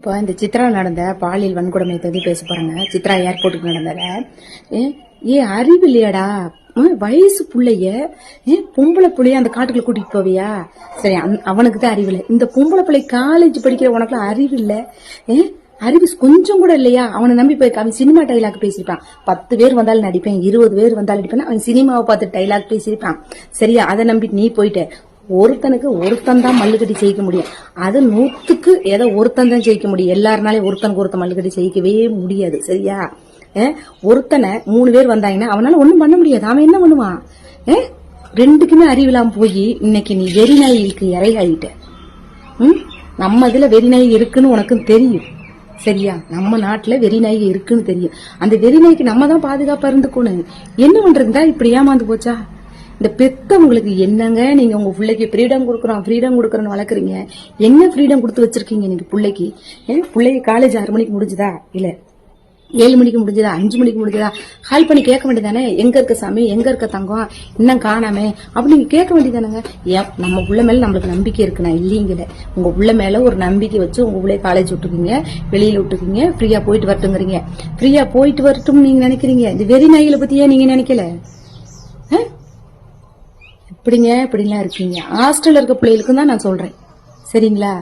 இப்போ இந்த சித்ரா நடந்த பாலியல் வன்கொடுமை பற்றி பேச போறாங்க. சித்ரா ஏர்போர்ட்டுக்கு நடந்தத. ஏ, ஏ அறிவு இல்லையாடா? வயசு பிள்ளைய ஏன் பொம்பளை பிள்ளைய அந்த காட்டுக்குள்ள கூட்டிட்டு போவியா? சரி அவனுக்கு தான் அறிவு இல்லை. இந்த பொம்பளை பிள்ளை காலேஜ் படிக்கிற உனக்குலாம் அறிவு இல்லை. ஏன் அறிவு கொஞ்சம் கூட இல்லையா? அவனை நம்பி போய் அவன் சினிமா டைலாக் பேசியிருப்பான். பத்து பேர் வந்தாலும் நடிப்பேன். இருபது பேர் வந்தாலும் நடிப்பேன். அவன் சினிமாவை பார்த்து டைலாக் பேசியிருப்பான். சரியா? அதை நம்பி நீ போயிட்ட. ஒருத்தனுக்கு ஒருத்தன் தான் மல்லுக்கட்டி ஜெயிக்க முடியும். அது நூற்றுக்கு ஏதோ ஒருத்தன் தான் ஜெயிக்க முடியும். எல்லாருனாலையும் ஒருத்தனுக்கு ஒருத்தன் மல்லுக்கட்டி ஜெயிக்கவே முடியாது. சரியா? ஒருத்தனை மூணு பேர் வந்தாங்கன்னா அவனால ஒன்றும் பண்ண முடியாது. அவன் என்ன பண்ணுவான்? ஏ? ரெண்டுக்குமே அறிவிலாம் போய் இன்னைக்கு நீ வெறிநாய்க்கு இறையாயிட்ட ம்? நம்ம இதில் வெறிநாய் இருக்குன்னு உனக்கும் தெரியும். சரியா? நம்ம நாட்டில் வெறிநாய் இருக்குன்னு தெரியும். அந்த வெறிநாய்க்கு நம்ம தான் பாதுகாப்பாக இருந்துக்கணும். என்ன பண்றதுடா? இப்படி ஏமாந்து போச்சா? இந்த பெத்தவங்களுக்கு என்னங்க? நீங்க உங்க பிள்ளைக்கு ஃப்ரீடம் கொடுக்குறோம் ஃப்ரீடம் கொடுக்குறோன்னு வளர்க்குறீங்க. என்ன ஃப்ரீடம் கொடுத்து வச்சிருக்கீங்க நீங்க பிள்ளைக்கு? ஏன் பிள்ளைக்கு காலேஜ் ஆறு மணிக்கு முடிஞ்சுதா? இல்ல ஏழு மணிக்கு முடிஞ்சதா? அஞ்சு மணிக்கு முடிஞ்சதா? கால் பண்ணி கேட்க வேண்டியதானே? எங்க இருக்க சாமி? எங்க இருக்க தங்கம்? இன்னும் காணாமே. அப்படி நீங்க கேட்க வேண்டியதானங்க? ஏன் நம்ம உள்ள மேல நம்மளுக்கு நம்பிக்கை இருக்கு. நான் இல்லீங்கல. உங்க உள்ள மேல ஒரு நம்பிக்கை வச்சு உங்க உள்ளே காலேஜ் விட்டுருக்கீங்க. வெளியில விட்டுருக்கீங்க. ஃப்ரீயா போயிட்டு வரட்டுங்கிறீங்க ஃப்ரீயா போயிட்டு வரட்டும் நீங்க நினைக்கிறீங்க. இந்த வெறி நாய்களை பத்தி ஏன் நீங்க நினைக்கல? எப்படிங்க இப்படிலாம் இருக்கீங்க? ஹாஸ்டலில் இருக்க பிள்ளைகளுக்கும் தான் நான் சொல்கிறேன் சரிங்களா?